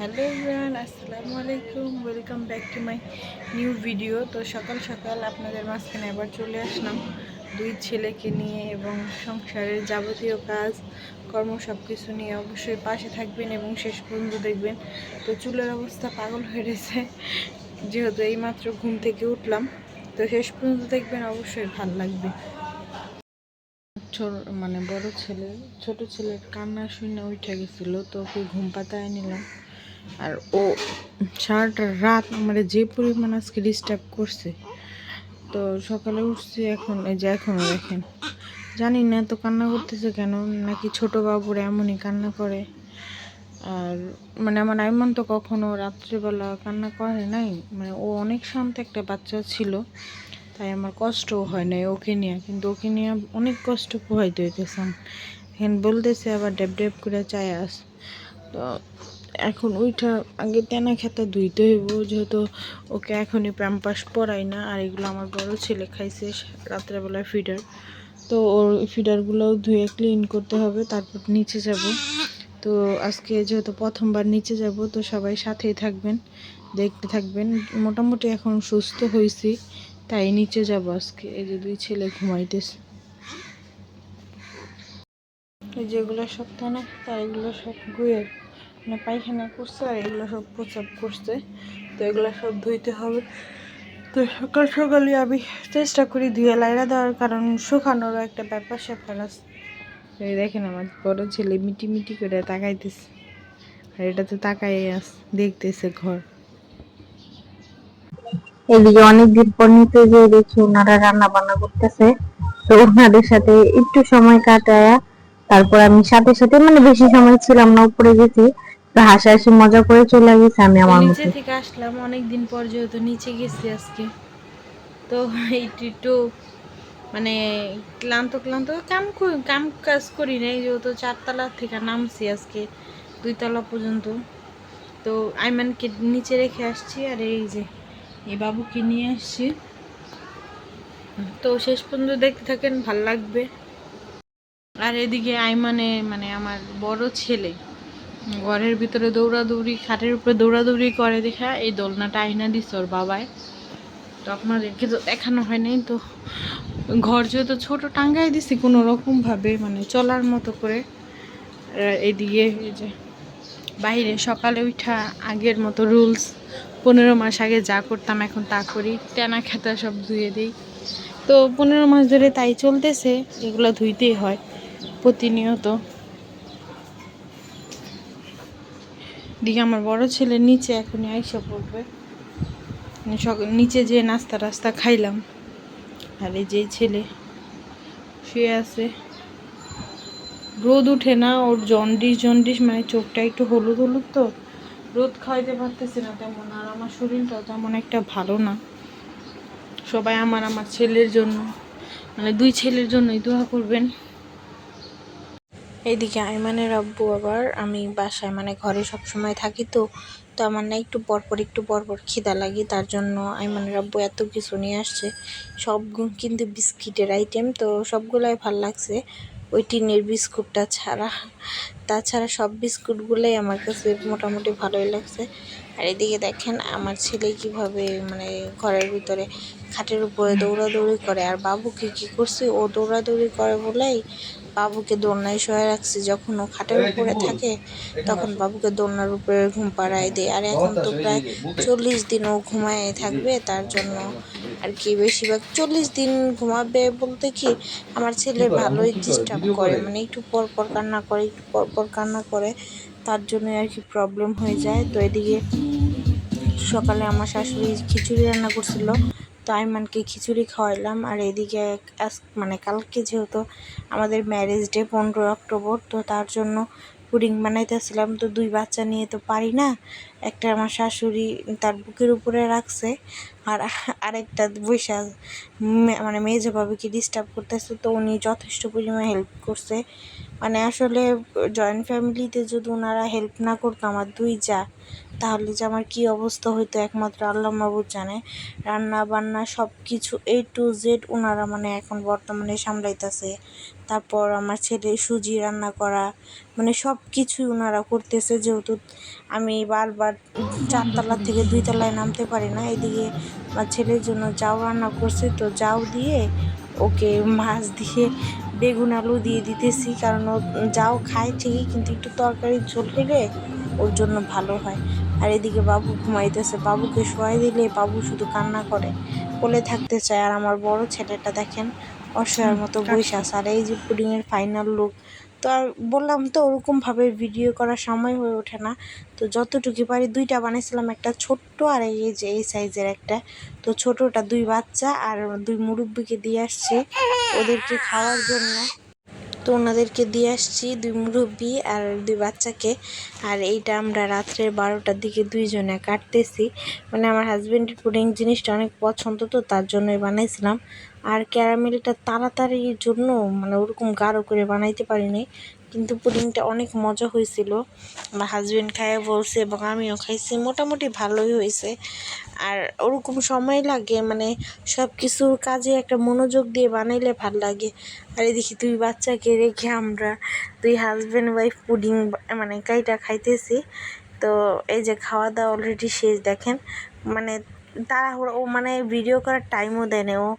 Hello everyone, আসসালামু আলাইকুম। Welcome back to my new video তো সকাল সকাল আপনাদের মাঝখানে আবার চলে আসলাম। দুই ছেলেকে নিয়ে এবং সংসারের যাবতীয় কাজ, কর্ম সব কিছু নিয়ে অবশ্যই পাশে থাকবেন এবং শেষ পর্যন্ত দেখবেন। তো চুলের অবস্থা পাগল হয়ে গেছে। যেহেতু এইমাত্র ঘুম থেকে উঠলাম, তো শেষ পর্যন্ত দেখবেন অবশ্যই ভালো লাগবে। ছোট মানে বড় ছেলে, ছোট ছেলের কান্না শুনে উঠে গেছিল, তো ওকে ঘুম পাতায় নিলাম। আর ও সারাটা রাত আমার যে পরিমাণ আজকে ডিস্টার্ব করছে। তো সকালে উঠছি এখন, এই যে এখনও দেখেন। জানি না তো কান্না করতেছে কেন, নাকি ছোট বাবুরা এমনই কান্না করে। আর মানে আমার আইমান তো কখনো রাত্রিবেলা কান্না করে নাই। মানে ও অনেক শান্ত একটা বাচ্চা ছিল, তাই আমার কষ্টও হয় নাই ওকে নিয়ে। কিন্তু ওকে নিয়ে অনেক কষ্ট পোহাইতে হইতেছে। এখন বলতেছে আবার ডেব ডেব করে চায় আস তো এখন ওইটা আগে তেনা খেতা ধুইতে হইব, যেহেতু ওকে এখনই প্যাম্পাস পরাই না, আর এগুলো আমার বড় ছেলে খাইছে রাত্রেবেলায় ফিডার তো ওর ফিডারগুলোও ধুয়ে ক্লিন করতে হবে, তারপর নিচে যাব। তো আজকে যেহেতু প্রথমবার নিচে যাব, তো সবাই সাথেই থাকবেন, দেখতে থাকবেন। মোটামুটি এখন সুস্থ হয়েছি তাই নিচে যাব আজকে, এই যে দুই ছেলে ঘুমাইতেছে। যেগুলো সব না তাই এগুলো সব গুয়ের। মানে পায়খানা করছে আর এগুলো সব প্রচাপ করছে। তো এগুলো সব ধুইতে হবে। তো সকাল সকালে আমি চেষ্টা করি ধুয়ে লাইরা দেওয়ার, কারণ শুকানোরও একটা ব্যাপার স্যাপার আছে। এই দেখেন আমার বড় ছেলে মিটি মিটি করে তাকাইতেছে। আর এটা তো তাকাই আস দেখতেছে ঘর। এদিকে অনেকদিন পর নিতে যে দেখি ওনারা রান্না বান্না করতেছে। তো ওনাদের সাথে একটু সময় কাটায়া, তারপর আমি সাথে সাথে মানে বেশি সময় ছিলাম না, উপরে গেছি। তো হাসাহাসি মজা করে চলে গেছি আমি আমার নিচে থেকে আসলাম অনেক দিন পর যেহেতু নিচে গেছি আজকে। তো একটু মানে ক্লান্ত ক্লান্ত কাম কাম কাজ করি নাই যেহেতু চারতলা থেকে নামছি আজকে দুইতলা পর্যন্ত। তো আইমানকে নিচে রেখে আসছি আর এই যে এই বাবুকে নিয়ে আসছি। তো শেষ পর্যন্ত দেখতে থাকেন ভালো লাগবে। আর এদিকে আইমানে মানে আমার বড় ছেলে ঘরের ভিতরে দৌড়াদৌড়ি, খাটের উপরে দৌড়াদৌড়ি করে দেখা, এই দোলনাটা আইনা দিস ওর বাবায় তো আপনাদেরকে তো দেখানো হয়নি তো ঘর যেহেতু ছোট টাঙ্গাই দিছি কোনো রকমভাবে মানে চলার মতো করে। এদিকে এই যে বাইরে সকালে উঠা, আগের মতো রুলস, পনেরো মাস আগে যা করতাম এখন তা করি তেনা খেতা সব ধুয়ে দিই। তো পনেরো মাস ধরে তাই চলতেছে, এগুলো ধুইতেই হয় প্রতিনিয়ত। দিকে আমার বড় ছেলে নিচে এখনই আইসা পড়বে। মানে নিচে যে নাস্তা টাস্তা খাইলাম, আর এই যে ছেলে শুয়ে আছে। রোদ উঠে না, ওর জন্ডিস জন্ডিস মানে চোখটা একটু হলুদ হলুদ তো। রোদ খাইতে পারতেছি না তেমন, আর আমার শরীরটাও তেমন একটা ভালো না। সবাই আমার আমার ছেলের জন্য মানে দুই ছেলের জন্যই দোয়া করবেন। এইদিকে আইমানের আব্বু আবার, আমি বাসায় মানে ঘরে সব সময় থাকি তো তো আমার না একটু পরপর একটু পরপর খিদা লাগে, তার জন্য আইমানের আব্বু এত কিছু নিয়ে আসছে। সব কিন্তু বিস্কিটের আইটেম তো সবগুলাই ভালো লাগছে। ওই টিনের বিস্কুটটা ছাড়া, তাছাড়া সব বিস্কুটগুলোই আমার কাছে মোটামুটি ভালোই লাগছে। আর এদিকে দেখেন, আমার ছেলে কীভাবে মানে ঘরের ভিতরে খাটের উপরে দৌড়াদৌড়ি করে, আর বাবুকে কি করছে? ও দৌড়াদৌড়ি করে বলেই বাবুকে দোলনায় শোয়া রাখছি। যখন ও খাটের উপরে থাকে তখন বাবুকে দোলনার উপরে ঘুম পাড়ায় দেয়। আর এখন তো প্রায় চল্লিশ দিন ও ঘুমায় থাকবে তার জন্য আর কি বেশিরভাগ চল্লিশ দিন ঘুমাবে বলতে কি আমার ছেলে ভালোই ডিস্টার্ব করে? মানে একটু পর পর কান্না করে একটু পর পর কান্না করে তার জন্য আর কি প্রবলেম হয়ে যায়। তো এদিকে সকালে আমার শাশুড়ি খিচুড়ি রান্না করছিল। তো আইমানকে খিচুড়ি খাওয়াইলাম। আর এদিকে মানে কালকে যেহেতু আমাদের ম্যারেজ ডে পনেরো অক্টোবর, তো তার জন্য পুডিং বানাইতেছিলাম। তো দুই বাচ্চা নিয়ে তো পারি না। একটা আমার শাশুড়ি তার বুকের উপরে রাখছে আর আরেকটা বৈশা মানে মেজো ভাবিকে ডিস্টার্ব করতেছে। তো উনি যথেষ্ট পরিমাণে হেল্প করছে। মানে আসলে জয়েন্ট ফ্যামিলিতে যদি ওনারা হেল্প না করতো, আমার দুই যা তাহলে যে আমার কী অবস্থা হইতো একমাত্র আল্লাহ মাহবুদ জানে। রান্না বান্না সব কিছু এ টু জেড ওনারা মানে এখন বর্তমানে সামলাইতেছে। তারপর আমার ছেলে সুজি রান্না করা মানে সব কিছুই ওনারা করতেছে যেহেতু আমি বারবার চারতলা থেকে দুই তলায় নামতে পারি না। এদিকে আমার ছেলের জন্য যাও রান্না করছে তো যাও দিয়ে ওকে মাছ দিয়ে বেগুন আলু দিয়ে দিতেছি। কারণ ও যাও খায় ঠিকই, কিন্তু একটু তরকারির ঝোল হলে ওর জন্য ভালো হয়। আর এদিকে বাবু ঘুমাইতেছে। বাবুকে শোয়াই দিলে বাবু শুধু কান্না করে। কোলে থাকতে চায়। আর আমার বড় ছেলেটা দেখেন অসহায়ের মতো আছে। আর এই যে পুডিংয়ের ফাইনাল লুক তো আর বললাম তো ওরকমভাবে ভিডিও করার সময় হয়ে ওঠে না। তো যতটুকু পারি দুইটা বানিয়েছিলাম একটা ছোট্ট আর এই যে এই সাইজের একটা। তো ছোটোটা দুই বাচ্চা আর দুই মুরব্বিকে দিয়ে আসছি ওদেরকে খাওয়ার জন্য। তো ওনাদেরকে দিয়ে আসছি, দুই মুরব্বি আর দুই বাচ্চাকে। আর এইটা আমরা রাত্রের বারোটার দিকে দুইজনে কাটতেছি। মানে আমার হাজব্যান্ডের পুডিং জিনিসটা অনেক পছন্দ তো, তার জন্যই বানাইছিলাম। আর ক্যারামেলটা তাড়াতাড়ির জন্য মানে ওরকম গাঢ় করে বানাইতে পারিনি, কিন্তু পুডিংটা অনেক মজা হয়েছিল। আমার হাজব্যান্ড খাইয়ে বলছে এবং আমিও খাইছি, মোটামুটি ভালোই হয়েছে। আর ওরকম সময় লাগে মানে সব কিছুর কাজে একটা মনোযোগ দিয়ে বানাইলে ভালো লাগে। আর এদিকে তুই বাচ্চাকে রেখে আমরা তুই হাজব্যান্ড ওয়াইফ পুডিং মানে কাইটা খাইতেছি। তো এই যে খাওয়া দাওয়া অলরেডি শেষ, দেখেন। মানে তারা ও মানে ভিডিও করার টাইমও দেয় না ও